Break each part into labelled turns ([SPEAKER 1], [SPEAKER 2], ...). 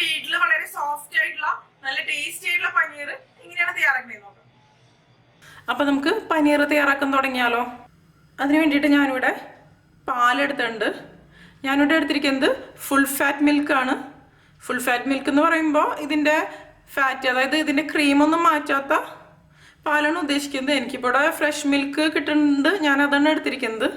[SPEAKER 1] വീട്ടിൽ വളരെ സോഫ്റ്റ് ആയിട്ടുള്ള നല്ല ടേസ്റ്റി ആയിട്ടുള്ള പനീർ ഇങ്ങനെയാണ് തയ്യാറാക്കുന്നത് നോക്കാം. അപ്പൊ നമുക്ക് പനീർ തയ്യാറാക്കാൻ തുടങ്ങിയാലോ? അതിന് വേണ്ടിയിട്ട് ഞാനിവിടെ പാലെടുത്തിട്ടുണ്ട്. ഞാനിവിടെ എടുത്തിരിക്കുന്നത് ഫുൾ ഫാറ്റ് മിൽക്കാണ് ഫുൾ ഫാറ്റ് മിൽക്ക് എന്ന് പറയുമ്പോൾ ഇതിന്റെ ഫാറ്റ് അതായത് ഇതിന്റെ ക്രീമൊന്നും മാറ്റാത്ത പാലാണ് ഉദ്ദേശിക്കുന്നത്. എനിക്കിപ്പോൾ ഇവിടെ ഫ്രഷ് മിൽക്ക് കിട്ടുന്നുണ്ട്. ഞാൻ അതാണ് എടുത്തിരിക്കുന്നത്.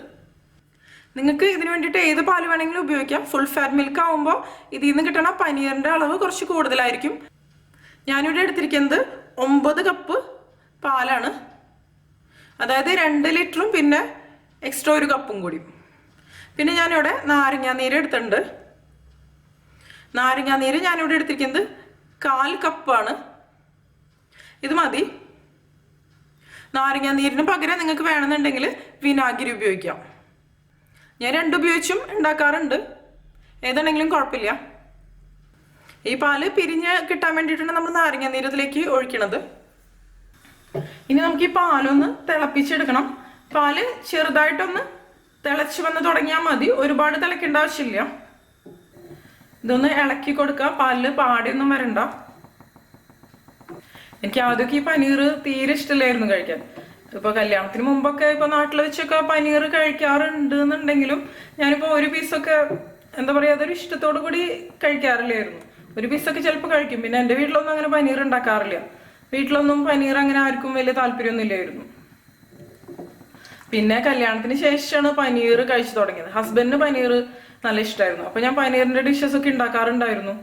[SPEAKER 1] നിങ്ങൾക്ക് ഇതിന് വേണ്ടിയിട്ട് ഏത് പാൽ വേണമെങ്കിലും ഉപയോഗിക്കാം. ഫുൾ ഫാറ്റ് മിൽക്ക് ആവുമ്പോൾ ഇതിൽ നിന്ന് കിട്ടണ പനീറിന്റെ അളവ് കുറച്ച് കൂടുതലായിരിക്കും. ഞാനിവിടെ എടുത്തിരിക്കുന്നത് ഒമ്പത് കപ്പ് പാലാണ്. അതായത് രണ്ട് ലിറ്ററും പിന്നെ എക്സ്ട്രാ ഒരു കപ്പും കൂടി. പിന്നെ ഞാനിവിടെ നാരങ്ങാനീര് എടുത്തിട്ടുണ്ട്. നാരങ്ങാനീര് ഞാനിവിടെ എടുത്തിരിക്കുന്നത് കാൽ കപ്പാണ് ഇത് മതി. നാരങ്ങാനീരിന് പകരം നിങ്ങൾക്ക് വേണമെന്നുണ്ടെങ്കിൽ വിനാഗിരി ഉപയോഗിക്കാം. ഞാൻ രണ്ടുപയോഗിച്ചും ഉണ്ടാക്കാറുണ്ട്. ഏതാണെങ്കിലും കുഴപ്പമില്ല. ഈ പാൽ പിരിഞ്ഞ് കിട്ടാൻ വേണ്ടിയിട്ടാണ് നമ്മൾ നാരങ്ങ നീരത്തിലേക്ക് ഒഴിക്കണത്. ഇനി നമുക്ക് ഈ പാലൊന്ന് തിളപ്പിച്ചെടുക്കണം. പാൽ ചെറുതായിട്ടൊന്ന് തിളച്ച് വന്ന് തുടങ്ങിയാൽ മതി. ഒരുപാട് തിളക്കേണ്ട ആവശ്യമില്ല. ഇതൊന്ന് ഇളക്കി കൊടുക്കുക. പാലിൽ പാടിയൊന്നും വരണ്ട. എനിക്ക് ആദ്യമൊക്കെ ഈ പനീർ തീരെ ഇഷ്ടമില്ലായിരുന്നു കഴിക്കാൻ. ഇപ്പൊ കല്യാണത്തിന് മുമ്പൊക്കെ ഇപ്പൊ നാട്ടിൽ വെച്ചൊക്കെ പനീർ കഴിക്കാറുണ്ട് എന്നുണ്ടെങ്കിലും ഞാനിപ്പോ ഒരു പീസൊക്കെ എന്താ പറയാ അതൊരു ഇഷ്ടത്തോടു കൂടി കഴിക്കാറില്ലായിരുന്നു. ഒരു പീസൊക്കെ ചിലപ്പോൾ കഴിക്കും. പിന്നെ എന്റെ വീട്ടിലൊന്നും അങ്ങനെ പനീർ ഉണ്ടാക്കാറില്ല. വീട്ടിലൊന്നും പനീർ അങ്ങനെ ആർക്കും വലിയ താല്പര്യമൊന്നും ഇല്ലായിരുന്നു. പിന്നെ കല്യാണത്തിന് ശേഷമാണ് പനീർ കഴിച്ചു തുടങ്ങിയത്. ഹസ്ബൻഡിന് പനീർ നല്ല ഇഷ്ടമായിരുന്നു അപ്പൊ ഞാൻ പനീറിന്റെ ഡിഷസ് ഒക്കെ ഉണ്ടാക്കാറുണ്ടായിരുന്നു.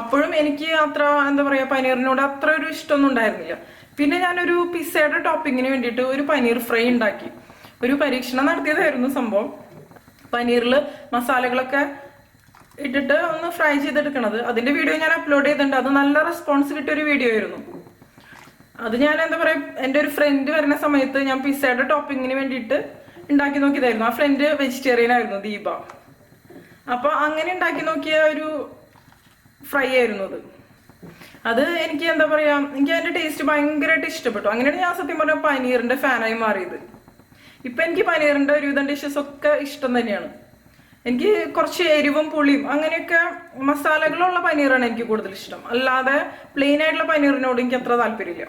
[SPEAKER 1] അപ്പോഴും എനിക്ക് അത്ര എന്താ പറയാ പനീറിനോട് അത്ര ഒരു ഇഷ്ടമൊന്നും ഉണ്ടായിരുന്നില്ല. പിന്നെ ഞാനൊരു പിസ്സയുടെ ടോപ്പിങ്ങിന് വേണ്ടിയിട്ട് ഒരു പനീർ ഫ്രൈ ഉണ്ടാക്കി. ഒരു പരീക്ഷണം നടത്തിയതായിരുന്നു സംഭവം. പനീറിൽ മസാലകളൊക്കെ ഇട്ടിട്ട് ഒന്ന് ഫ്രൈ ചെയ്തെടുക്കണത്. അതിന്റെ വീഡിയോ ഞാൻ അപ്ലോഡ് ചെയ്തിട്ടുണ്ട്. അത് നല്ല റെസ്പോൺസ് കിട്ടിയ ഒരു വീഡിയോ ആയിരുന്നു. അത് ഞാൻ എന്താ പറയാ എന്റെ ഒരു ഫ്രണ്ട് വരുന്ന സമയത്ത് ഞാൻ പിസ്സയുടെ ടോപ്പിങ്ങിന് വേണ്ടിയിട്ട് ഉണ്ടാക്കി നോക്കിയതായിരുന്നു. ആ ഫ്രണ്ട് വെജിറ്റേറിയൻ ആയിരുന്നു ദീപ. അപ്പോൾ അങ്ങനെ ഉണ്ടാക്കി നോക്കിയ ഒരു ഫ്രൈ ആയിരുന്നു അത്. അത് എനിക്ക് എന്താ പറയാ എനിക്ക് അതിന്റെ ടേസ്റ്റ് ഭയങ്കരമായിട്ട് ഇഷ്ടപ്പെട്ടു. അങ്ങനെയാണ് ഞാൻ സത്യം പറഞ്ഞ പനീറിന്റെ ഫാനായി മാറിയത്. ഇപ്പൊ എനിക്ക് പനീറിന്റെ ഒരുവിധം ഡിഷസ് ഒക്കെ ഇഷ്ടം തന്നെയാണ്. എനിക്ക് കുറച്ച് എരിവും പുളിയും അങ്ങനെയൊക്കെ മസാലകളുള്ള പനീറാണ് എനിക്ക് കൂടുതൽ ഇഷ്ടം. അല്ലാതെ പ്ലെയിൻ ആയിട്ടുള്ള പനീറിനോട് എനിക്ക് അത്ര താല്പര്യമില്ല.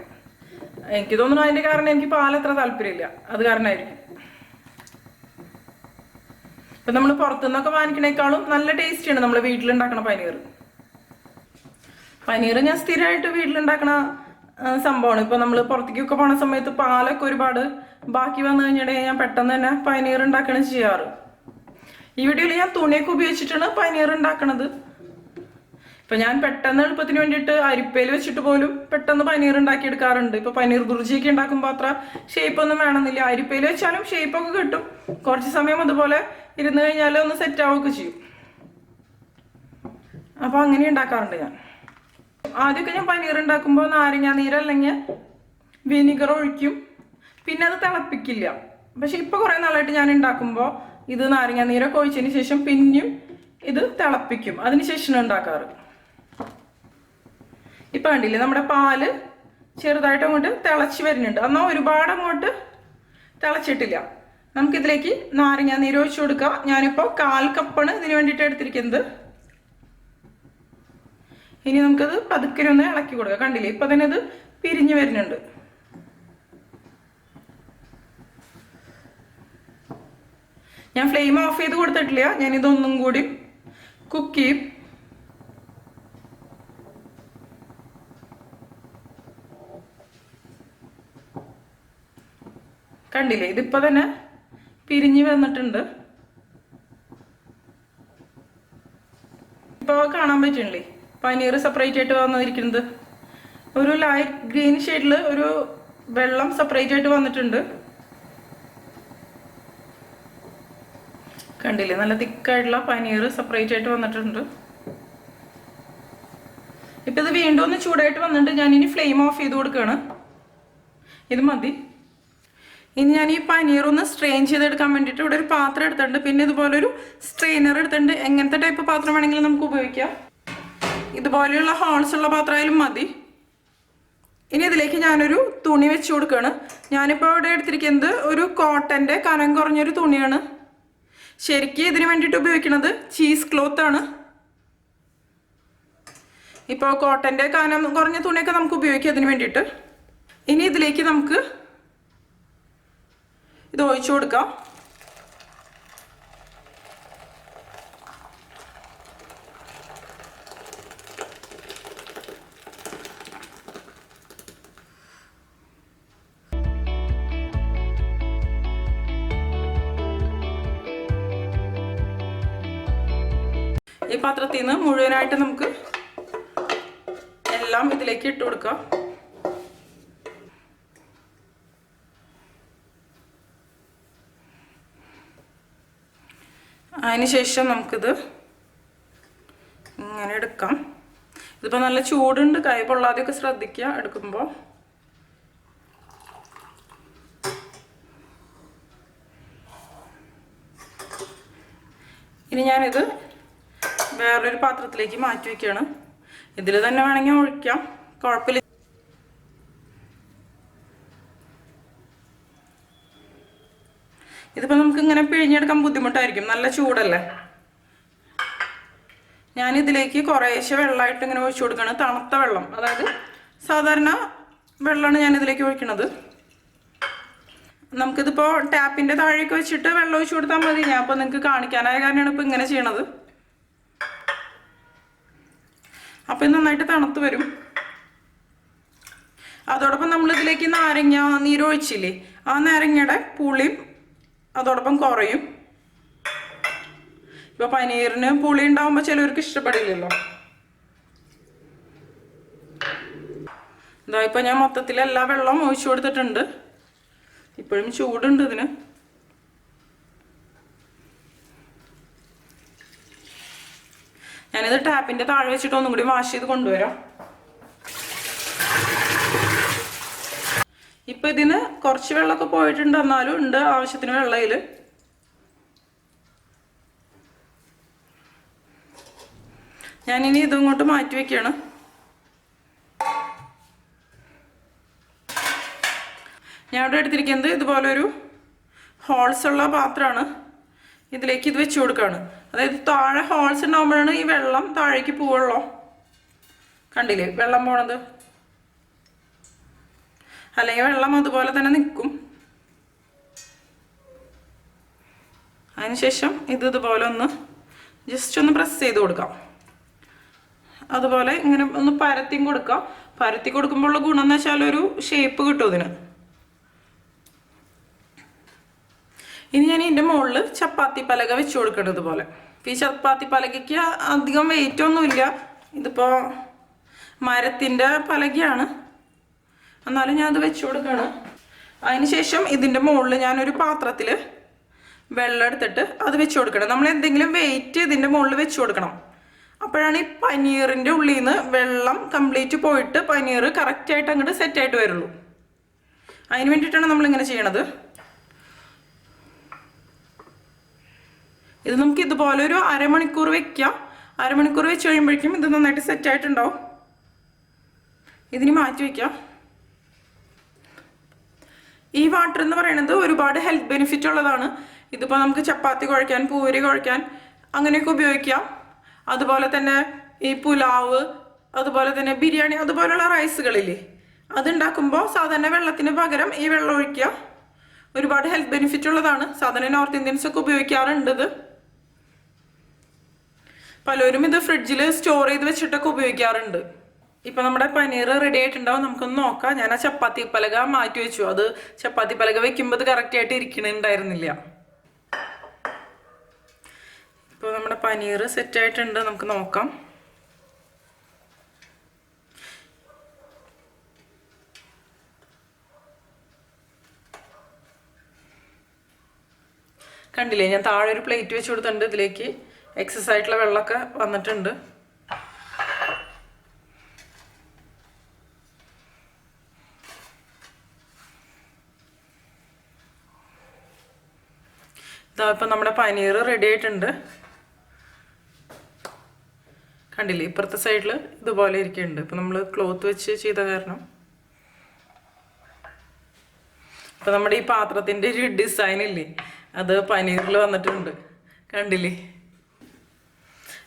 [SPEAKER 1] എനിക്ക് തോന്നുന്നു അതിന്റെ കാരണം എനിക്ക് പാൽ അത്ര താല്പര്യമില്ല. അത് കാരണമായിരിക്കും. ഇപ്പൊ നമ്മൾ പുറത്തുനിന്നൊക്കെ വാങ്ങിക്കണേക്കാളും നല്ല ടേസ്റ്റിയാണ് നമ്മൾ വീട്ടിലുണ്ടാക്കണ പനീർ പനീർ ഞാൻ സ്ഥിരമായിട്ട് വീട്ടിലുണ്ടാക്കണ സംഭവമാണ്. ഇപ്പൊ നമ്മൾ പുറത്തേക്കൊക്കെ പോണ സമയത്ത് പാലൊക്കെ ഒരുപാട് ബാക്കി വന്നു കഴിഞ്ഞിട്ടുണ്ടെങ്കിൽ ഞാൻ പെട്ടെന്ന് തന്നെ പനീർ ഉണ്ടാക്കണ ചെയ്യാറ്. ഈ വീഡിയോയിൽ ഞാൻ തുണിയൊക്കെ ഉപയോഗിച്ചിട്ടാണ് പനീർ ഉണ്ടാക്കണത്. ഇപ്പൊ ഞാൻ പെട്ടെന്ന് എളുപ്പത്തിന് വേണ്ടിയിട്ട് അരിപ്പയിൽ വെച്ചിട്ട് പോലും പെട്ടെന്ന് പനീർ ഉണ്ടാക്കി എടുക്കാറുണ്ട് ഇപ്പൊ പനീർ ദുർജിയൊക്കെ ഉണ്ടാക്കുമ്പോൾ അത്ര ഷേപ്പ് ഒന്നും വേണമെന്നില്ല. അരിപ്പയിൽ വെച്ചാലും ഷേപ്പ് ഒക്കെ കിട്ടും. കുറച്ച് സമയം അതുപോലെ ഇരുന്ന് കഴിഞ്ഞാൽ ഒന്ന് സെറ്റ് ആവുകയൊക്കെ ചെയ്യും. അപ്പൊ അങ്ങനെ ഉണ്ടാക്കാറുണ്ട് ഞാൻ. ആദ്യമൊക്കെ ഞാൻ പനീർ ഉണ്ടാക്കുമ്പോൾ നാരങ്ങ നീര് അല്ലെങ്കിൽ വിനിഗർ ഒഴിക്കും. പിന്നെ അത് തിളപ്പിക്കില്ല. പക്ഷെ ഇപ്പൊ കുറേ നാളായിട്ട് ഞാൻ ഉണ്ടാക്കുമ്പോൾ ഇത് നാരങ്ങ നീരൊക്കെ ഒഴിച്ചതിന് ശേഷം പിന്നെയും ഇത് തിളപ്പിക്കും. അതിനുശേഷം ഉണ്ടാക്കാറ്. ഇപ്പൊ കണ്ടില്ലേ നമ്മുടെ പാൽ ചെറുതായിട്ട് അങ്ങോട്ട് തിളച്ച് വരുന്നുണ്ട്. എന്നാൽ ഒരുപാട് അങ്ങോട്ട് തിളച്ചിട്ടില്ല. നമുക്കിതിലേക്ക് നാരങ്ങ നീര് ഒഴിച്ചു കൊടുക്കാം. ഞാനിപ്പോൾ കാൽ കപ്പാണ് ഇതിന് വേണ്ടിയിട്ട് എടുത്തിരിക്കുന്നത്. ഇനി നമുക്കത് പതുക്കെ ഒന്ന് ഇളക്കി കൊടുക്കാം. കണ്ടില്ലേ? ഇപ്പൊ തന്നെ അത് പിരിഞ്ഞു വരുന്നുണ്ട്. ഞാൻ ഫ്ലെയിം ഓഫ് ചെയ്ത് കൊടുത്തിട്ടില്ല. ഞാൻ ഇതൊന്നും കൂടി കുക്ക് ചെയ്യും. കണ്ടില്ലേ? ഇതിപ്പോ തന്നെ പിരിഞ്ഞു വന്നിട്ടുണ്ട്. ഇപ്പോൾ കാണാൻ പറ്റുന്നില്ലേ? പനീർ സെപ്പറേറ്റ് ആയിട്ട് വന്നിരിക്കുന്നത്. ഒരു ലൈറ്റ് ഗ്രീൻ ഷെയ്ഡിൽ ഒരു വെള്ളം സെപ്പറേറ്റ് ആയിട്ട് വന്നിട്ടുണ്ട്. കണ്ടില്ലേ? നല്ല തിക്കായിട്ടുള്ള പനീർ സെപ്പറേറ്റ് ആയിട്ട് വന്നിട്ടുണ്ട്. ഇപ്പം ഇത് വീണ്ടും ഒന്ന് ചൂടായിട്ട് വന്നിട്ടുണ്ട്. ഞാൻ ഇനി ഫ്ലെയിം ഓഫ് ചെയ്ത് കൊടുക്കുകയാണ് ഇത് മതി. ഇനി ഞാൻ ഈ പനീർ ഒന്ന് സ്ട്രെയിൻ ചെയ്തെടുക്കാൻ വേണ്ടിയിട്ട് ഇവിടെ ഒരു പാത്രം എടുത്തിട്ടുണ്ട്. പിന്നെ ഇതുപോലെ ഒരു സ്ട്രെയിനർ എടുത്തിട്ടുണ്ട്. എങ്ങനത്തെ ടൈപ്പ് പാത്രം വേണമെങ്കിലും നമുക്ക് ഉപയോഗിക്കാം. ഇതുപോലെയുള്ള ഹോൾസ് ഉള്ള പാത്രമായാലും മതി. ഇനി ഇതിലേക്ക് ഞാനൊരു തുണി വെച്ച് കൊടുക്കുകയാണ് ഞാനിപ്പോൾ ഇവിടെ എടുത്തിരിക്കുന്നത് ഒരു കോട്ടന്റെ കനം കുറഞ്ഞൊരു തുണിയാണ്. ശരിക്കും ഇതിന് വേണ്ടിയിട്ട് ഉപയോഗിക്കുന്നത് ചീസ് ക്ലോത്ത് ആണ്. ഇപ്പോൾ കോട്ടന്റെ കനം കുറഞ്ഞ തുണിയൊക്കെ നമുക്ക് ഉപയോഗിക്കാം അതിന് വേണ്ടിയിട്ട്. ഇനി ഇതിലേക്ക് നമുക്ക് ഇത് ഒഴിച്ചു കൊടുക്കാം. ഈ പാത്രത്തിൽ നിന്ന് മുഴുവനായിട്ട് നമുക്ക് എല്ലാം ഇതിലേക്ക് ഇട്ട് കൊടുക്കാം. അതിനുശേഷം നമുക്കിത് ഇങ്ങനെ എടുക്കാം. ഇതിപ്പോൾ നല്ല ചൂടുണ്ട് കൈ പൊള്ളാതെയൊക്കെ ശ്രദ്ധിക്കുക എടുക്കുമ്പോൾ ഇനി ഞാനിത് വേറൊരു പാത്രത്തിലേക്ക് മാറ്റി വയ്ക്കുകയാണ് ഇതിൽ തന്നെ വേണമെങ്കിൽ ഒഴിക്കാം. കുഴപ്പമില്ല. ഇതിപ്പോൾ നമുക്ക് ഇങ്ങനെ പിഴിഞ്ഞെടുക്കാൻ ബുദ്ധിമുട്ടായിരിക്കും. നല്ല ചൂടല്ലേ? ഞാൻ ഇതിലേക്ക് കുറേശ്ശെ വെള്ളമായിട്ട് ഇങ്ങനെ ഒഴിച്ചു കൊടുക്കുകയാണ്. തണുത്ത വെള്ളം. അതായത് സാധാരണ വെള്ളമാണ് ഞാൻ ഇതിലേക്ക് ഒഴിക്കുന്നത് നമുക്കിതിപ്പോൾ ടാപ്പിന്റെ താഴേക്ക് വെച്ചിട്ട് വെള്ളം ഒഴിച്ചു കൊടുത്താൽ മതി. ഞാൻ നിങ്ങൾക്ക് കാണിക്കാനായ കാരണമാണ് ഇപ്പോൾ ഇങ്ങനെ ചെയ്യണത്. അപ്പോൾ നന്നായിട്ട് തണുത്ത് വരും. അതോടൊപ്പം നമ്മൾ ഇതിലേക്ക് നാരങ്ങ നീരൊഴിച്ചില്ലേ ആ നാരങ്ങയുടെ പുളിയും അതോടൊപ്പം കുറയും. ഇപ്പൊ പനീറിന് പുളി ഉണ്ടാവുമ്പോൾ ചിലവർക്ക് ഇഷ്ടപ്പെടില്ലല്ലോ. ഇതാ ഇപ്പൊ ഞാൻ മൊത്തത്തിൽ എല്ലാ വെള്ളവും ഒഴിച്ചു കൊടുത്തിട്ടുണ്ട്. ഇപ്പോഴും ചൂടുണ്ട് ഇതിന്. ഞാനിത് ടാപ്പിന്റെ താഴെ വെച്ചിട്ട് ഒന്നും കൂടി വാഷ് ചെയ്ത് കൊണ്ടുവരാം. ഇപ്പൊ ഇതിന് കുറച്ച് വെള്ളമൊക്കെ പോയിട്ടുണ്ട്. എന്നാലും ഉണ്ട് ആവശ്യത്തിന് വെള്ളയിൽ ഞാനിനി ഇതും ഇങ്ങോട്ട് മാറ്റി വെക്കുകയാണ് ഞാൻ ഇവിടെ എടുത്തിരിക്കുന്നത് ഇതുപോലൊരു ഹോൾസ് ഉള്ള പാത്രമാണ്. ഇതിലേക്ക് ഇത് വെച്ച് കൊടുക്കുകയാണ് അതായത് താഴെ ഹോൾസ് ഉണ്ടാകുമ്പോഴാണ് ഈ വെള്ളം താഴേക്ക് പോവുള്ളൂ. കണ്ടില്ലേ? വെള്ളം പോണത്. അല്ലെങ്കിൽ വെള്ളം അതുപോലെ തന്നെ നിൽക്കും. അതിനുശേഷം ഇത് ഇതുപോലെ ഒന്ന് ജസ്റ്റ് ഒന്ന് പ്രസ് ചെയ്ത് കൊടുക്കാം. അതുപോലെ ഇങ്ങനെ ഒന്ന് പരത്തിയും കൊടുക്കാം. പരത്തി കൊടുക്കുമ്പോഴുള്ള ഗുണം എന്ന് വെച്ചാൽ ഒരു ഷേപ്പ് കിട്ടും ഇതിന് ഇനി ഞാൻ ഇതിന്റെ മുകളിൽ ചപ്പാത്തി പലക വെച്ച് കൊടുക്കേണ്ടത് പോലെ. ഈ ചപ്പാത്തി പലകയ്ക്ക് അധികം വെയിറ്റ് ഒന്നുമില്ല. ഇതിപ്പോൾ മരത്തിന്റെ പലകയാണ്. എന്നാലും ഞാൻ അത് വെച്ച് കൊടുക്കണം. അതിനുശേഷം ഇതിന്റെ മുകളിൽ ഞാനൊരു പാത്രത്തിൽ വെള്ളം എടുത്തിട്ട് അത് വെച്ച് കൊടുക്കണം. നമ്മൾ എന്തെങ്കിലും വെയിറ്റ് ഇതിന്റെ മുകളിൽ വെച്ച് കൊടുക്കണം. അപ്പോഴാണ് ഈ പനീറിന്റെ ഉള്ളിൽ നിന്ന് വെള്ളം കംപ്ലീറ്റ് പോയിട്ട് പനീർ കറക്റ്റായിട്ട് അങ്ങോട്ട് സെറ്റായിട്ട് വരുള്ളൂ. അതിന് വേണ്ടിയിട്ടാണ് നമ്മളിങ്ങനെ ചെയ്യണത്. ഇത് നമുക്ക് ഇതുപോലെ ഒരു അരമണിക്കൂർ വെക്കാം. അരമണിക്കൂർ വെച്ച് കഴിയുമ്പോഴേക്കും ഇത് നന്നായിട്ട് സെറ്റ് സെറ്റായിട്ടുണ്ടാവും ഇതിന് മാറ്റി വയ്ക്കാം ഈ വാട്ടർ എന്ന് പറയുന്നത് ഒരുപാട് ഹെൽത്ത് ബെനിഫിറ്റ് ഉള്ളതാണ്. ഇതിപ്പോൾ നമുക്ക് ചപ്പാത്തി കുഴക്കാൻ പൂരി കുഴക്കാൻ അങ്ങനെയൊക്കെ ഉപയോഗിക്കാം. അതുപോലെ തന്നെ ഈ പുലാവ് അതുപോലെ തന്നെ ബിരിയാണി അതുപോലുള്ള റൈസുകളില്ലേ അതുണ്ടാക്കുമ്പോൾ സാധാരണ വെള്ളത്തിന് പകരം ഈ വെള്ളം ഒഴിക്കുക. ഒരുപാട് ഹെൽത്ത് ബെനിഫിറ്റ് ഉള്ളതാണ്. സാധാരണ നോർത്ത് ഇന്ത്യൻസ് ഒക്കെ ഉപയോഗിക്കാറുണ്ട് ഇത്. പലരും ഇത് ഫ്രിഡ്ജിൽ സ്റ്റോർ ചെയ്ത് വെച്ചിട്ടൊക്കെ ഉപയോഗിക്കാറുണ്ട്. ഇപ്പൊ നമ്മുടെ പനീർ റെഡി ആയിട്ടുണ്ടാവും. നമുക്കൊന്ന് നോക്കാം. ഞാൻ ആ ചപ്പാത്തി പലക മാറ്റി വെച്ചു. അത് ചപ്പാത്തി പലക വെക്കുമ്പോൾ കറക്റ്റ് ആയിട്ട് ഇരിക്കണുണ്ടായിരുന്നില്ല. ഇപ്പോൾ നമ്മുടെ പനീർ സെറ്റ് ആയിട്ടുണ്ട്. നമുക്ക് നോക്കാം. കണ്ടില്ലേ? ഞാൻ താഴെ ഒരു പ്ലേറ്റ് വെച്ച് കൊടുത്തിട്ടുണ്ട് ഇതിലേക്ക്. എക്സസ് ആയിട്ടുള്ള വെള്ളമൊക്കെ വന്നിട്ടുണ്ട്. ഇതാ ഇപ്പം നമ്മുടെ പനീർ റെഡി ആയിട്ടുണ്ട്. കണ്ടില്ലേ ഇപ്പുറത്തെ സൈഡിൽ ഇതുപോലെ ഇരിക്കുന്നുണ്ട്. ഇപ്പം നമ്മൾ ക്ലോത്ത് വെച്ച് ചെയ്ത കാരണം. ഇപ്പം നമ്മുടെ ഈ പാത്രത്തിന്റെ ഒരു ഡിസൈൻ ഇല്ലേ അത് പനീറിൽ വന്നിട്ടുണ്ട്. കണ്ടില്ലേ?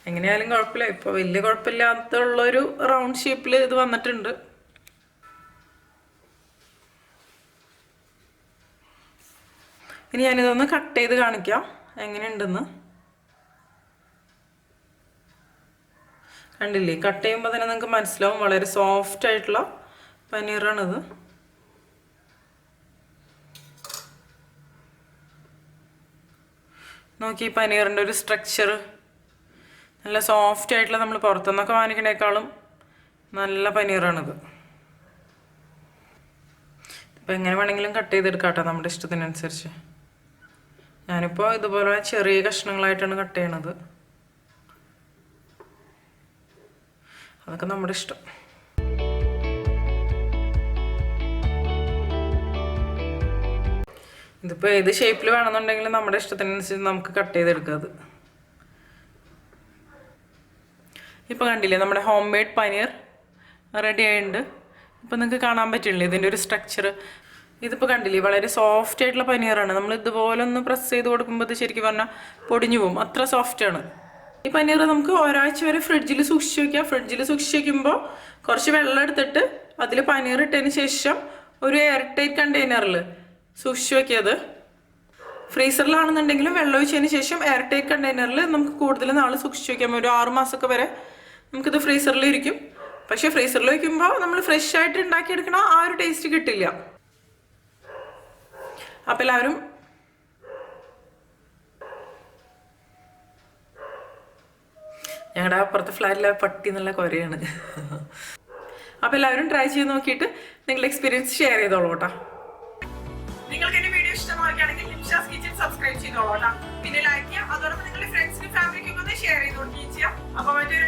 [SPEAKER 1] എങ്ങനെയായാലും കുഴപ്പമില്ല. ഇപ്പോൾ വലിയ കുഴപ്പമില്ലാത്തുള്ളൊരു റൗണ്ട് ഷേപ്പിൽ ഇത് വന്നിട്ടുണ്ട്. ഇനി ഞാനിതൊന്ന് കട്ട് ചെയ്ത് കാണിക്കാം. എങ്ങനെയുണ്ടെന്ന്. കണ്ടില്ലേ? കട്ട് ചെയ്യുമ്പോൾ തന്നെ നിങ്ങൾക്ക് മനസ്സിലാവും. വളരെ സോഫ്റ്റ് ആയിട്ടുള്ള പനീറാണിത്. നോക്കി പനീറിന്റെ ഒരു സ്ട്രക്ചർ നല്ല സോഫ്റ്റ് ആയിട്ടുള്ള നമ്മൾ പുറത്തുനിന്നൊക്കെ വാങ്ങിക്കണേക്കാളും നല്ല പനീറാണിത്. ഇപ്പം എങ്ങനെ വേണമെങ്കിലും കട്ട് ചെയ്തെടുക്കാം കേട്ടോ നമ്മുടെ ഇഷ്ടത്തിനനുസരിച്ച്. ഞാനിപ്പോൾ ഇതുപോലെ ചെറിയ കഷ്ണങ്ങളായിട്ടാണ് കട്ട് ചെയ്യണത്. അതൊക്കെ നമ്മുടെ ഇഷ്ടം. ഇതിപ്പോൾ ഏത് ഷേപ്പിൽ വേണമെന്നുണ്ടെങ്കിലും നമ്മുടെ ഇഷ്ടത്തിനനുസരിച്ച് നമുക്ക് കട്ട് ചെയ്തെടുക്കാം അത്. ഇപ്പോൾ കണ്ടില്ലേ നമ്മുടെ ഹോം മെയ്ഡ് പനീർ റെഡി ആയിട്ടുണ്ട്. ഇപ്പോൾ നിങ്ങൾക്ക് കാണാൻ പറ്റില്ലേ? ഇതിന്റെ ഒരു സ്ട്രക്ചർ ഇതിപ്പോൾ കണ്ടില്ലേ? വളരെ സോഫ്റ്റ് ആയിട്ടുള്ള പനീറാണ് നമ്മൾ ഇതുപോലെ ഒന്ന് പ്രസ് ചെയ്ത് കൊടുക്കുമ്പോൾ ഇത് ശരിക്കും പറഞ്ഞാൽ പൊടിഞ്ഞു പോകും. അത്ര സോഫ്റ്റാണ് ഈ പനീർ നമുക്ക് ഒരാഴ്ച വരെ ഫ്രിഡ്ജിൽ സൂക്ഷിച്ച് വെക്കുക ഫ്രിഡ്ജിൽ സൂക്ഷിച്ച് വെക്കുമ്പോൾ കുറച്ച് വെള്ളം എടുത്തിട്ട് അതിൽ പനീർ ഇട്ടതിന് ശേഷം ഒരു എയർ ടൈറ്റ് കണ്ടെയ്നറിൽ സൂക്ഷിച്ച് വെക്കിയത് ഫ്രീസറിലാണെന്നുണ്ടെങ്കിലും വെള്ളം ഒഴിച്ചതിന് ശേഷം എയർ ടൈറ്റ് കണ്ടെയ്നറിൽ നമുക്ക് കൂടുതൽ നാൾ സൂക്ഷിച്ച് വെക്കാം. ഒരു ആറ് മാസമൊക്കെ വരെ നമുക്കിത് ഫ്രീസറിൽ ഇരിക്കും പക്ഷേ ഫ്രീസറിൽ വയ്ക്കുമ്പോൾ നമ്മൾ ഫ്രഷ് ആയിട്ട് ഉണ്ടാക്കിയെടുക്കണ ആ ഒരു ടേസ്റ്റ് കിട്ടില്ല. അപ്പം എല്ലാവരും ഞങ്ങളുടെ അപ്പുറത്തെ ഫ്ലാറ്റിലെ പട്ടി എന്നുള്ള കുരയാണ്. അപ്പം എല്ലാവരും ട്രൈ ചെയ്ത് നോക്കിയിട്ട് നിങ്ങളുടെ എക്സ്പീരിയൻസ് ഷെയർ ചെയ്തോളൂ കേട്ടോ. നിങ്ങൾക്ക് എന്റെ വീഡിയോ ഇഷ്ടമാക്കുകയാണെങ്കിൽ ലിംഷാസ് കിച്ചൺ സബ്സ്ക്രൈബ് ചെയ്തോളൂ കേട്ടോ. പിന്നെ ലൈക്ക് ചെയ്യാം അതോടൊപ്പം നിങ്ങളുടെ ഫ്രണ്ട്സിനും ഫാമിലിക്കും ഒന്ന് ഷെയർ ചെയ്ത് കൊടുക്കുകയും ചെയ്യാം. അപ്പോൾ മറ്റൊരു